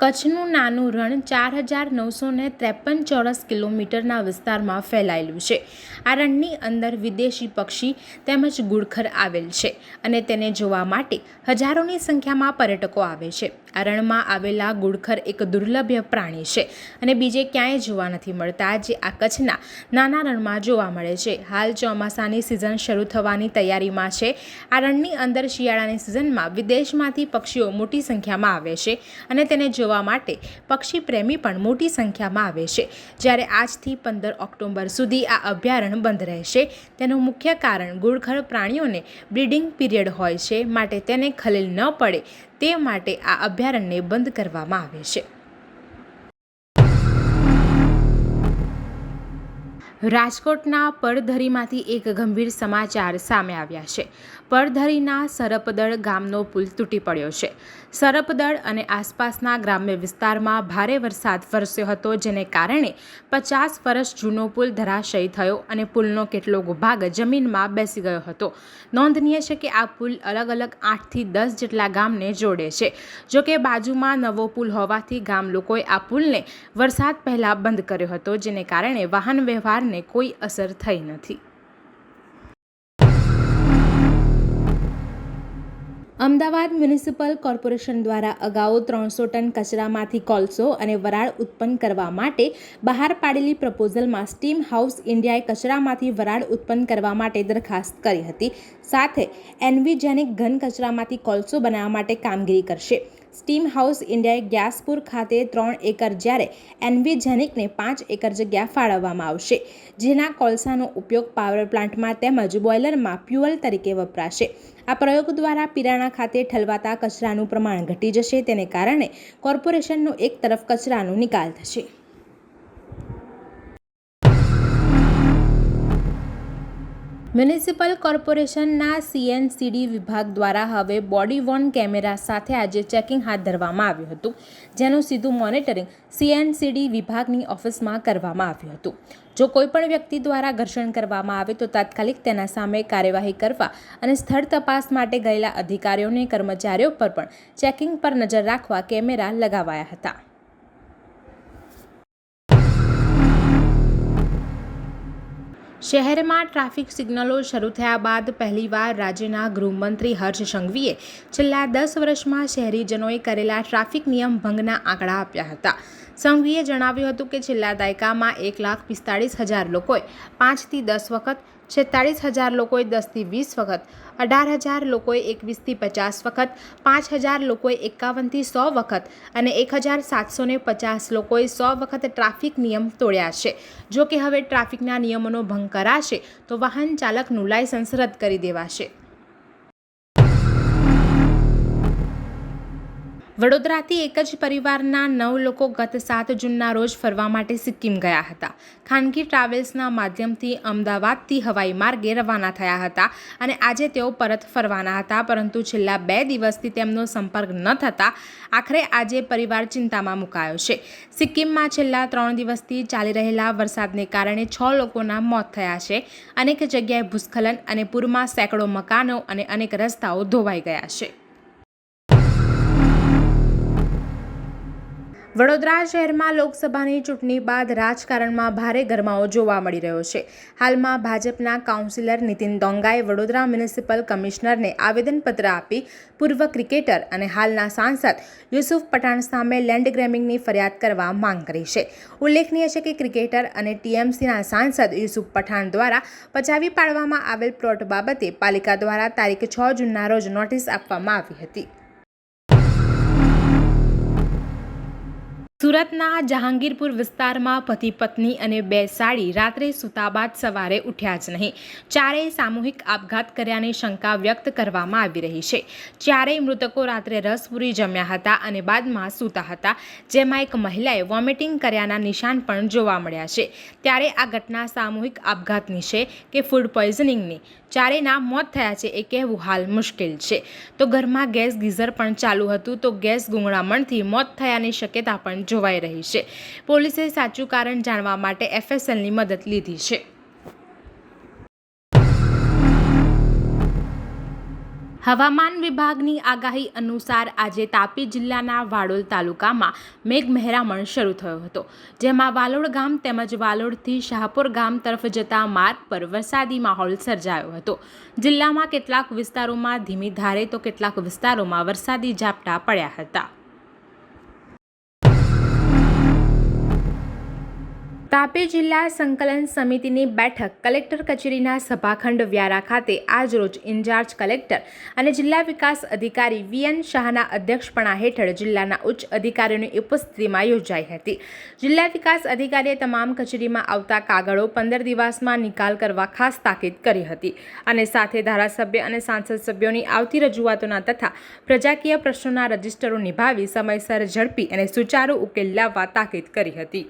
કચ્છનું નાનું રણ ચાર હજાર નવસો ને ત્રેપન ચોરસ કિલોમીટરના વિસ્તારમાં ફેલાયેલું છે. આ રણની અંદર વિદેશી પક્ષી તેમજ ગુડખર આવેલ છે અને તેને જોવા માટે હજારોની સંખ્યામાં પર્યટકો આવે છે. આ રણમાં આવેલા ગુડખર એક દુર્લભ્ય પ્રાણી છે અને બીજે ક્યાંય જોવા નથી મળતા જે આ કચ્છના નાના રણમાં જોવા મળે છે. હાલ ચોમાસાની સિઝન શરૂ થવાની તૈયારીમાં છે. આ રણની અંદર શિયાળાની સિઝનમાં વિદેશમાંથી પક્ષીઓ મોટી સંખ્યામાં આવે છે અને તેને જોવા માટે પક્ષી પ્રેમી પણ મોટી સંખ્યામાં આવે છે. જ્યારે આજથી પંદર ઓક્ટોબર સુધી આ અભયારણ્ય બંધ રહેશે, તેનું મુખ્ય કારણ ગુડખર પ્રાણીઓને બ્રીડિંગ પીરિયડ હોય છે, માટે તેને ખલેલ ન પડે તે માટે આ અભયારણ્યને બંધ કરવામાં આવે છે. રાજકોટના પડધરીમાંથી એક ગંભીર સમાચાર સામે આવ્યા છે. પડધરીના સરપદળ ગામનો પુલ તૂટી પડ્યો છે. સરપદળ અને આસપાસના ગ્રામ્ય વિસ્તારમાં ભારે વરસાદ વરસ્યો હતો, જેને કારણે પચાસ વર્ષ જૂનો પુલ ધરાશયી થયો અને પુલનો કેટલોક ભાગ જમીનમાં બેસી ગયો હતો. નોંધનીય છે કે આ પુલ અલગ અલગ આઠથી દસ જેટલા ગામને જોડે છે. જોકે બાજુમાં નવો પુલ હોવાથી ગામ લોકોએ આ પુલને વરસાદ પહેલાં બંધ કર્યો હતો, જેને કારણે વાહન વ્યવહાર ને કોઈ અસર થઈ નથી. અમદાવાદ મ્યુનિસિપલ કોર્પોરેશન દ્વારા અગાઉ ત્રણસો ટન કચરામાંથી કોલસો અને વરાળ ઉત્પન્ન કરવા માટે બહાર પાડેલી પ્રપોઝલમાં સ્ટીમ હાઉસ ઇન્ડિયાએ કચરામાંથી વરાળ ઉત્પન્ન કરવા માટે દરખાસ્ત કરી હતી. સાથે એન્વિજેનિક ઘન કચરામાંથી કોલસો બનાવવા માટે કામગીરી કરશે. સ્ટીમ હાઉસ ઇન્ડિયાએ ગ્યાસપુર ખાતે ત્રણ એકર જ્યારે એન્વિજેનિકને પાંચ એકર જગ્યા ફાળવવામાં આવશે, જેના કોલસાનો ઉપયોગ પાવર પ્લાન્ટમાં તેમજ બોઇલરમાં ફ્યુઅલ તરીકે વપરાશે. આ પ્રયોગ દ્વારા પિરાણા ખાતે ઠલવાતા કચરાનું પ્રમાણ ઘટી જશે, તેને કારણે કોર્પોરેશનનો એક તરફ કચરાનો નિકાલ થશે. મ્યુનિસિપલ કોર્પોરેશનના સીએનસીડી વિભાગ દ્વારા હવે બોડી વોર્ન કેમેરા સાથે આજે ચેકિંગ હાથ ધરવામાં આવ્યું હતું, જેનું સીધું મોનિટરિંગ સીએનસીડી વિભાગની ઓફિસમાં કરવામાં આવ્યું હતું. જો કોઈપણ વ્યક્તિ દ્વારા ઘર્ષણ કરવામાં આવે તો તાત્કાલિક તેના સામે કાર્યવાહી કરવા અને સ્થળ તપાસ માટે ગયેલા અધિકારીઓને કર્મચારીઓ પર પણ ચેકિંગ પર નજર રાખવા કેમેરા લગાવાયા હતા. શહેરમાં ટ્રાફિક સિગ્નલો શરૂ થયા બાદ પહેલીવાર રાજ્યના ગૃહમંત્રી હર્ષ સંઘવીએ છેલ્લા દસ વર્ષમાં શહેરીજનોએ કરેલા ટ્રાફિક નિયમ ભંગના આંકડા આપ્યા હતા. સંઘવીએ જણાવ્યું હતું કે છેલ્લા દાયકામાં એક લાખ પિસ્તાળીસ હજાર લોકોએ પાંચથી દસ વખત છેતાળીસ હજાર લોકોએ દસથી વીસ વખત, અઢાર હજાર લોકોએ એકવીસથી પચાસ વખત, પાંચ હજાર લોકોએ એકાવનથી સો વખત અને એક હજાર સાતસો પચાસ લોકોએ સો વખત ટ્રાફિક નિયમ તોડ્યા છે. જો કે હવે ટ્રાફિકના નિયમોનો ભંગ કરાશે તો વાહન ચાલકનું લાયસન્સ રદ કરી દેવાશે. વડોદરાથી એક જ પરિવારના નવ લોકો ગત સાત જૂનના રોજ ફરવા માટે સિક્કિમ ગયા હતા. ખાનગી ટ્રાવેલ્સના માધ્યમથી અમદાવાદથી હવાઈ માર્ગે રવાના થયા હતા અને આજે તેઓ પરત ફરવાના હતા, પરંતુ છેલ્લા બે દિવસથી તેમનો સંપર્ક ન થતાં આખરે આજે પરિવાર ચિંતામાં મુકાયો છે. સિક્કિમમાં છેલ્લા ત્રણ દિવસથી ચાલી રહેલા વરસાદને કારણે છ લોકોના મોત થયા છે. અનેક જગ્યાએ ભૂસ્ખલન અને પૂરમાં સેંકડો મકાનો અને અનેક રસ્તાઓ ધોવાઈ ગયા છે. વડોદરા શહેરમાં લોકસભાની ચૂંટણી બાદ રાજકારણમાં ભારે ગરમાવો જોવા મળી રહ્યો છે. હાલમાં ભાજપના કાઉન્સિલર નીતિન દોંગાએ વડોદરા મ્યુનિસિપલ કમિશનરને આવેદનપત્ર આપી પૂર્વ ક્રિકેટર અને હાલના સાંસદ યુસુફ પઠાણ સામે લેન્ડ ગ્રેમિંગની ફરિયાદ કરવા માંગ કરી છે. ઉલ્લેખનીય છે કે ક્રિકેટર અને ટીએમસીના સાંસદ યુસુફ પઠાણ દ્વારા પચાવી પાડવામાં આવેલ પ્લોટ બાબતે પાલિકા દ્વારા તારીખ છ જૂનના રોજ નોટિસ આપવામાં આવી હતી. સુરતના જહાંગીરપુર વિસ્તારમાં પતિ, પત્ની અને બે સાડી રાત્રે સૂતા બાદ સવારે ઉઠ્યા જ નહીં. ચારેય સામૂહિક આપઘાત કર્યાની શંકા વ્યક્ત કરવામાં આવી રહી છે. ચારેય મૃતકો રાત્રે રસપુરી જમ્યા હતા અને બાદમાં સૂતા હતા, જેમાં એક મહિલાએ વોમિટિંગ કર્યાના નિશાન પણ જોવા મળ્યા છે. ત્યારે આ ઘટના સામૂહિક આપઘાતની છે કે ફૂડ પોઈઝનિંગની? ચારેયના મોત થયા છે એ કહેવું હાલ મુશ્કેલ છે. તો ઘરમાં ગેસ ગીઝર પણ ચાલુ હતું તો ગેસ ગુંગળામણથી મોત થયાની શક્યતા પણ જોવાઈ રહી છે. પોલીસે સાચું કારણ જાણવા માટે એફએસએલની મદદ લીધી છે. હવામાન વિભાગની આગાહી અનુસાર આજે તાપી જિલ્લાના વાડોલ તાલુકામાં મેઘમહેરામણ શરૂ થયો હતો, જેમાં વાલોડ ગામ તેમજ વાલોડથી શાહપુર ગામ તરફ જતા માર્ગ પર વરસાદી માહોલ સર્જાયો હતો. જિલ્લામાં કેટલાક વિસ્તારોમાં ધીમી ધારે તો કેટલાક વિસ્તારોમાં વરસાદી ઝાપટા પડ્યા હતા. તાપી જિલ્લા સંકલન સમિતિની બેઠક કલેક્ટર કચેરીના સભાખંડ વ્યારા ખાતે આજરોજ ઇન્ચાર્જ કલેક્ટર અને જિલ્લા વિકાસ અધિકારી વીએન શાહના અધ્યક્ષપણા હેઠળ જિલ્લાના ઉચ્ચ અધિકારીઓની ઉપસ્થિતિમાં યોજાઈ હતી. જિલ્લા વિકાસ અધિકારીએ તમામ કચેરીમાં આવતા કાગળો પંદર દિવસમાં નિકાલ કરવા ખાસ તાકીદ કરી હતી અને સાથે ધારાસભ્ય અને સાંસદ સભ્યોની આવતી રજૂઆતોના તથા પ્રજાકીય પ્રશ્નોના રજિસ્ટરો નિભાવી સમયસર ઝડપી અને સુચારુ ઉકેલ લાવવા તાકીદ કરી હતી.